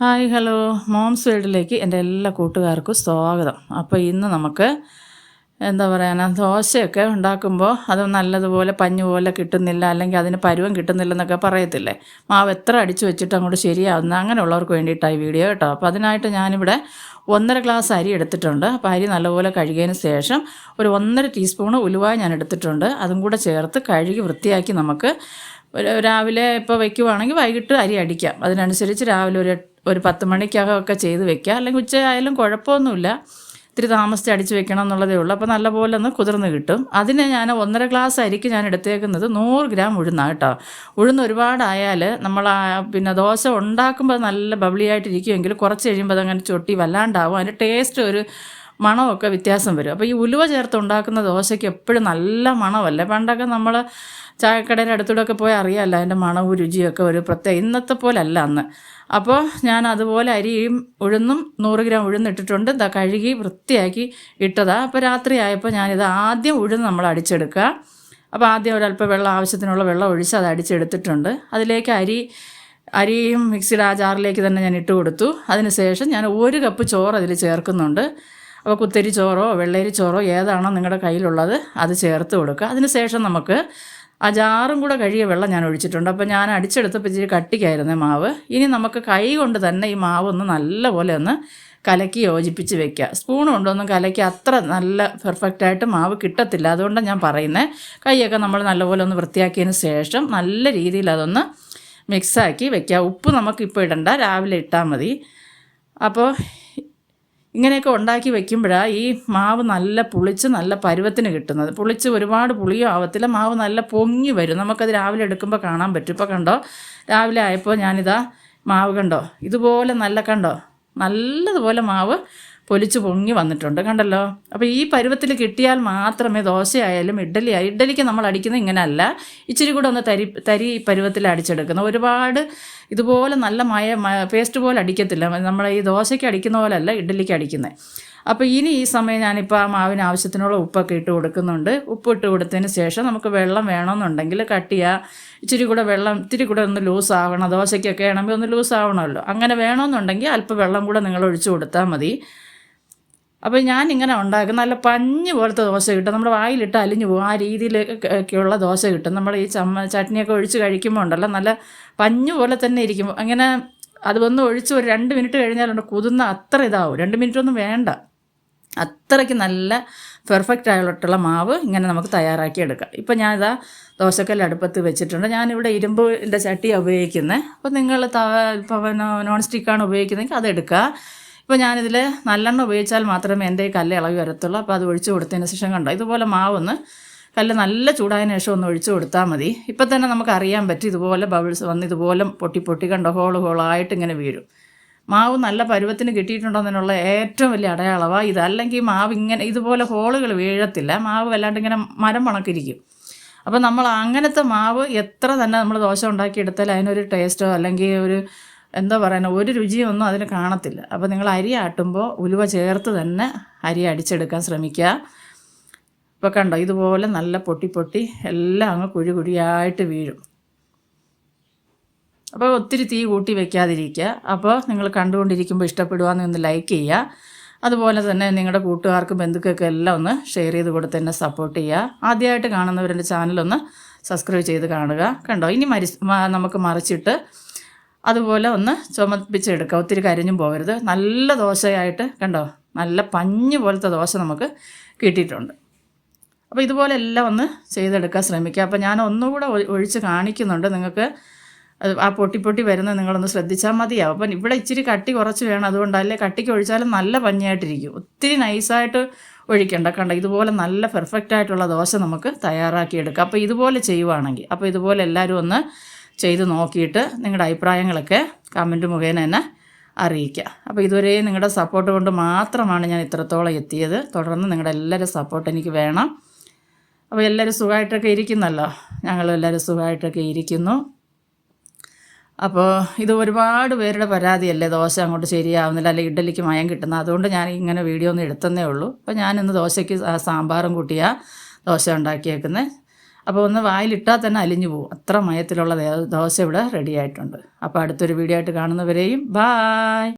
Hi hello. Moms വേൾഡിലേക്ക് എന്റെ എല്ലാ കൂട്ടുകാർക്കും സ്വാഗതം. അപ്പോൾ ഇന്ന് നമുക്ക് എന്താ പറയാനാ ദോശയൊക്കെ ഉണ്ടാക്കുമ്പോൾ അത് നല്ലതുപോലെ പഞ്ഞു പോലെ കിട്ടുന്നില്ല അല്ലെങ്കിൽ അതിന് പരുവം കിട്ടുന്നില്ലെന്നൊക്കെ പറയത്തില്ലേ? മാവ് എത്ര അടിച്ചു വെച്ചിട്ട് അങ്ങോട്ട് ശരിയാവുന്ന അങ്ങനെയുള്ളവർക്ക് വേണ്ടിയിട്ടാണ് ഈ വീഡിയോ കേട്ടോ. അപ്പോൾ അതിനായിട്ട് ഞാനിവിടെ ഒന്നര ഗ്ലാസ് അരി എടുത്തിട്ടുണ്ട്. അപ്പോൾ അരി നല്ലപോലെ കഴുകിയതിന് ശേഷം ഒരു ഒന്നര ടീസ്പൂണ് ഉലുവ ഞാൻ എടുത്തിട്ടുണ്ട്. അതും കൂടെ ചേർത്ത് കഴുകി വൃത്തിയാക്കി നമുക്ക് രാവിലെ ഇപ്പോൾ വയ്ക്കുവാണെങ്കിൽ വൈകിട്ട് അരി അടിക്കാം. അതിനനുസരിച്ച് രാവിലെ ഒരു ഒരു പത്ത് മണിക്കകമൊക്കെ ചെയ്ത് വെക്കുക. അല്ലെങ്കിൽ ഉച്ചയായാലും കുഴപ്പമൊന്നുമില്ല. ഇത്തിരി താമസിച്ച് അടിച്ച് വെക്കണം എന്നുള്ളതേ ഉള്ളൂ. അപ്പോൾ നല്ലപോലെ ഒന്ന് കുതിർന്ന് കിട്ടും. അതിന് ഞാൻ ഒന്നര ഗ്ലാസ് അരിക്ക് ഞാൻ എടുത്തേക്കുന്നത്. നൂറ് ഗ്രാം ഉഴുന്നാണ് കേട്ടോ. ഉഴുന്ന് ഒരുപാടായാൽ നമ്മൾ പിന്നെ ദോശ ഉണ്ടാക്കുമ്പോൾ നല്ല ബബിളിയായിട്ടിരിക്കുമെങ്കിൽ കുറച്ച് കഴിയുമ്പോൾ അതങ്ങനെ ചൊട്ടി വല്ലാണ്ടാവും. അതിന്റെ ടേസ്റ്റ് ഒരു മണമൊക്കെ വ്യത്യാസം വരും. അപ്പോൾ ഈ ഉലുവ ചേർത്ത് ഉണ്ടാക്കുന്ന ദോശയ്ക്ക് എപ്പോഴും നല്ല മണമല്ലേ? പണ്ടൊക്കെ നമ്മൾ ചായക്കടയുടെ അടുത്തൂടെ ഒക്കെ പോയി അറിയാമല്ലോ അതിന്റെ മണവും രുചിയൊക്കെ ഒരു പ്രത്യേക ഇന്നത്തെ പോലെ അല്ല അന്ന്. അപ്പോൾ ഞാൻ അതുപോലെ അരിയും ഉഴുന്നും നൂറ് ഗ്രാം ഉഴുന്നിട്ടിട്ടുണ്ട് ഇതാ കഴുകി വൃത്തിയാക്കി ഇട്ടതാണ് അപ്പോൾ രാത്രി ആയപ്പോൾ ഞാനിത് ആദ്യം ഉഴുന്ന് നമ്മൾ അടിച്ചെടുക്കുക. അപ്പോൾ ആദ്യം ഒരല്പം വെള്ളം ആവശ്യത്തിനുള്ള വെള്ളം ഒഴിച്ച് അത് അടിച്ചെടുത്തിട്ടുണ്ട്. അതിലേക്ക് അരി അരിയും മിക്സിയുടെ ആ ജാറിലേക്ക് തന്നെ ഞാൻ ഇട്ട് കൊടുത്തു. അതിന് ശേഷം ഞാൻ ഒരു കപ്പ് ചോറ് അതിൽ ചേർക്കുന്നുണ്ട്. അപ്പോൾ കുത്തരി ചോറോ വെള്ളരി ചോറോ ഏതാണോ നിങ്ങളുടെ കയ്യിലുള്ളത് അത് ചേർത്ത് കൊടുക്കുക. അതിന് ശേഷം നമുക്ക് ആ ജാറും കൂടെ കഴിയ വെള്ളം ഞാൻ ഒഴിച്ചിട്ടുണ്ട്. അപ്പോൾ ഞാൻ അടിച്ചെടുത്തപ്പോൾ ഇച്ചിരി കട്ടിക്കായിരുന്നു മാവ്. ഇനി നമുക്ക് കൈ കൊണ്ട് തന്നെ ഈ മാവ് ഒന്ന് നല്ലപോലെ ഒന്ന് കലക്കി യോജിപ്പിച്ച് വെക്കുക. സ്പൂൺ കൊണ്ടൊന്നും കലക്കി അത്ര നല്ല പെർഫെക്റ്റായിട്ട് മാവ് കിട്ടത്തില്ല. അതുകൊണ്ടാണ് ഞാൻ പറയുന്നത് കൈയൊക്കെ നമ്മൾ നല്ലപോലെ ഒന്ന് വൃത്തിയാക്കിയതിന് ശേഷം നല്ല രീതിയിൽ അതൊന്ന് മിക്സാക്കി വെക്കുക. ഉപ്പ് നമുക്ക് ഇപ്പോൾ ഇടണ്ട. രാവിലെ ഇട്ടാൽ മതി. അപ്പോൾ ഇങ്ങനെയൊക്കെ ഉണ്ടാക്കി വെക്കുമ്പോഴാണ് ഈ മാവ് നല്ല പുളിച്ച് നല്ല പരുവത്തിന് കിട്ടുന്നത്. പുളിച്ച് ഒരുപാട് പുളിയും ആവത്തില്ല. മാവ് നല്ല പൊങ്ങി വരും. നമുക്കത് രാവിലെ എടുക്കുമ്പോൾ കാണാൻ പറ്റും. ഇപ്പോൾ കണ്ടോ? രാവിലെ ആയപ്പോൾ ഞാനിതാ മാവ് കണ്ടോ? ഇതുപോലെ നല്ല കണ്ടോ? നല്ലതുപോലെ മാവ് പൊലിച്ച് പൊങ്ങി വന്നിട്ടുണ്ട് കണ്ടല്ലോ? അപ്പോൾ ഈ പരുവത്തിൽ കിട്ടിയാൽ മാത്രമേ ദോശയായാലും ഇഡ്ഡലി ഇഡ്ഡലിക്ക് നമ്മൾ അടിക്കുന്നത് ഇങ്ങനെയല്ല ഇച്ചിരി കൂടെ ഒന്ന് തരി തരി ഈ പരുവത്തിൽ അടിച്ചെടുക്കുന്നത് ഒരുപാട് ഇതുപോലെ നല്ല മയ പേസ്റ്റ് പോലെ അടിക്കത്തില്ല. നമ്മൾ ഈ ദോശയ്ക്ക് അടിക്കുന്ന പോലെയല്ല ഇഡ്ഡലിക്ക് അടിക്കുന്നത് അപ്പോൾ ഇനി ഈ സമയം ഞാനിപ്പോൾ ആ മാവിന് ആവശ്യത്തിനുള്ള ഉപ്പൊക്കെ ഇട്ട് കൊടുക്കുന്നുണ്ട്. ഉപ്പ് ഇട്ട് കൊടുത്തതിന് ശേഷം നമുക്ക് വെള്ളം വേണമെന്നുണ്ടെങ്കിൽ കട്ടിയ ഇച്ചിരി കൂടെ വെള്ളം ഇത്തിരി കൂടെ ഒന്ന് ലൂസ് ആവണം. ദോശയ്ക്കൊക്കെ ആണെങ്കിൽ ഒന്ന് ലൂസ് ആവണമല്ലോ. അങ്ങനെ വേണമെന്നുണ്ടെങ്കിൽ അല്പം വെള്ളം കൂടെ നിങ്ങൾ ഒഴിച്ചു കൊടുത്താൽ മതി. അപ്പോൾ ഞാൻ ഇങ്ങനെ ഉണ്ടാക്കും. നല്ല പഞ്ഞ് പോലത്തെ ദോശ കിട്ടും. നമ്മുടെ വായിലിട്ട് അലിഞ്ഞു പോകും. ആ രീതിയിലൊക്കെയുള്ള ദോശ കിട്ടും. നമ്മൾ ഈ ചമ്മ ചട്നിയൊക്കെ ഒഴിച്ച് കഴിക്കുമ്പോൾ ഉണ്ടല്ലോ നല്ല പഞ്ഞ് പോലെ തന്നെ ഇരിക്കും. അങ്ങനെ അത് വന്ന് ഒഴിച്ച് ഒരു രണ്ട് മിനിറ്റ് കഴിഞ്ഞാലുണ്ട് കുതിർന്ന അത്ര ഇതാവും. രണ്ട് മിനിറ്റ് ഒന്നും വേണ്ട. അത്രയ്ക്ക് നല്ല പെർഫെക്റ്റ് ആയിട്ടുള്ള മാവ് ഇങ്ങനെ നമുക്ക് തയ്യാറാക്കി എടുക്കാം. ഇപ്പം ഞാനിതാ ദോശക്കല്ല് അടുപ്പത്ത് വെച്ചിട്ടുണ്ട്. ഞാനിവിടെ ഇരുമ്പിന്റെ ചട്ടിയാണ് ഉപയോഗിക്കുന്നത് അപ്പോൾ നിങ്ങൾ ഇപ്പോൾ നോൺ സ്റ്റിക്കാണ് ഉപയോഗിക്കുന്നതെങ്കിൽ അതെടുക്കുക ഇപ്പോൾ ഞാനിതിൽ നല്ലെണ്ണ ഉപയോഗിച്ചാൽ മാത്രമേ എന്റെ ഈ കല്ല് ഇളകി വരത്തുള്ളൂ. അപ്പോൾ അത് ഒഴിച്ചു കൊടുത്തതിന് ശേഷം കണ്ടോ? ഇതുപോലെ മാവൊന്ന് കല്ല് നല്ല ചൂടായതിനു ശേഷം ഒന്ന് ഒഴിച്ചു കൊടുത്താൽ മതി. ഇപ്പം തന്നെ നമുക്ക് അറിയാൻ പറ്റും ഇതുപോലെ ബബിൾസ് വന്ന് ഇതുപോലെ പൊട്ടി പൊട്ടി കണ്ടോ? ഹോൾ ഹോളായിട്ട് ഇങ്ങനെ വീഴും. മാവ് നല്ല പരുവത്തിന് കിട്ടിയിട്ടുണ്ടെന്നുള്ള ഏറ്റവും വലിയ അടയാളമാണ് ഇത്. അല്ലെങ്കിൽ മാവ് ഇങ്ങനെ ഇതുപോലെ ഹോളുകൾ വീഴത്തില്ല. മാവ് വല്ലാണ്ട് ഇങ്ങനെ മരം പണക്കിരിക്കും. അപ്പോൾ നമ്മൾ അങ്ങനത്തെ മാവ് എത്ര തന്നെ നമ്മൾ ദോശ ഉണ്ടാക്കിയെടുത്താൽ അതിനൊരു ടേസ്റ്റോ അല്ലെങ്കിൽ ഒരു എന്താ പറയുന്നത് ഒരു രുചിയൊന്നും അതിന് കാണത്തില്ല. അപ്പോൾ നിങ്ങൾ അരി ആട്ടുമ്പോൾ ഉലുവ ചേർത്ത് തന്നെ അരി അടിച്ചെടുക്കാൻ ശ്രമിക്കുക ഇപ്പോൾ കണ്ടോ ഇതുപോലെ നല്ല പൊട്ടി പൊട്ടി എല്ലാം അങ്ങ് കുഴി കുഴിയായിട്ട് വീഴും. അപ്പോൾ ഒത്തിരി തീ കൂട്ടി വെക്കാതിരിക്കുക അപ്പോൾ നിങ്ങൾ കണ്ടുകൊണ്ടിരിക്കുമ്പോൾ ഇഷ്ടപ്പെടുവാന്ന് ഒന്ന് ലൈക്ക് ചെയ്യുക അതുപോലെ തന്നെ നിങ്ങളുടെ കൂട്ടുകാർക്കും ബന്ധുക്കൾക്കും എല്ലാം ഒന്ന് ഷെയർ ചെയ്ത് കൊടുത്ത് തന്നെ സപ്പോർട്ട് ചെയ്യുക ആദ്യമായിട്ട് കാണുന്നവരുടെ ചാനലൊന്ന് സബ്സ്ക്രൈബ് ചെയ്ത് കാണുക. കണ്ടോ ഇനി മരി നമുക്ക് മറിച്ചിട്ട് അതുപോലെ ഒന്ന് ചുമപ്പിച്ചെടുക്കുക ഒത്തിരി കരിഞ്ഞും പോകരുത്. നല്ല ദോശയായിട്ട് കണ്ടോ? നല്ല പഞ്ഞ് പോലത്തെ ദോശ നമുക്ക് കിട്ടിയിട്ടുണ്ട്. അപ്പോൾ ഇതുപോലെ എല്ലാം ഒന്ന് ചെയ്തെടുക്കാൻ ശ്രമിക്കുക. അപ്പോൾ ഞാൻ ഒന്നുകൂടെ ഒഴിച്ച് കാണിക്കുന്നുണ്ട് നിങ്ങൾക്ക്. ആ പൊട്ടി പൊട്ടി വരുന്നത് നിങ്ങളൊന്ന് ശ്രദ്ധിച്ചാൽ മതിയാവും. അപ്പം ഇവിടെ ഇച്ചിരി കട്ടി കുറച്ച് വേണം. അതുകൊണ്ടല്ലേ കട്ടിക്ക് ഒഴിച്ചാലും നല്ല പഞ്ഞായിട്ടിരിക്കും. ഒത്തിരി നൈസായിട്ട് ഒഴിക്കേണ്ട. കണ്ട? ഇതുപോലെ നല്ല പെർഫെക്റ്റ് ആയിട്ടുള്ള ദോശ നമുക്ക് തയ്യാറാക്കിയെടുക്കാം. അപ്പോൾ ഇതുപോലെ ചെയ്യുവാണെങ്കിൽ. അപ്പോൾ ഇതുപോലെ എല്ലാവരും ഒന്ന് ചെയ്ത് നോക്കിയിട്ട് നിങ്ങളുടെ അഭിപ്രായങ്ങളൊക്കെ കമന്റ് മുഖേന തന്നെ അറിയിക്കുക. അപ്പോൾ ഇതുവരെ നിങ്ങളുടെ സപ്പോർട്ട് കൊണ്ട് മാത്രമാണ് ഞാൻ ഇത്രത്തോളം എത്തിയത്. തുടർന്ന് നിങ്ങളുടെ എല്ലാവരും സപ്പോർട്ട് എനിക്ക് വേണം. അപ്പോൾ എല്ലാവരും സുഖമായിട്ടൊക്കെ ഇരിക്കുന്നല്ലോ? ഞങ്ങളും എല്ലാവരും സുഖമായിട്ടൊക്കെ ഇരിക്കുന്നു. അപ്പോൾ ഇത് ഒരുപാട് പേരുടെ പരാതിയല്ലേ? ദോശ അങ്ങോട്ട് ശരിയാവുന്നില്ല അല്ലെങ്കിൽ ഇഡ്ഡലിക്ക് മയം കിട്ടുന്ന. അതുകൊണ്ട് ഞാൻ ഇങ്ങനെ വീഡിയോ ഒന്ന് എടുത്തന്നേ ഉള്ളൂ. അപ്പോൾ ഞാനിന്ന് ദോശയ്ക്ക് സാമ്പാറും കൂട്ടിയാണ് ദോശ ഉണ്ടാക്കിയേക്കുന്നത് അപ്പോൾ ഒന്ന് വായിലിട്ടാൽ തന്നെ അലിഞ്ഞു പോകും. അത്ര മയത്തിലുള്ള ദോശ ഇവിടെ റെഡി ആയിട്ടുണ്ട്. അപ്പോൾ അടുത്തൊരു വീഡിയോ ആയിട്ട് കാണുന്നവരെയും ബായ്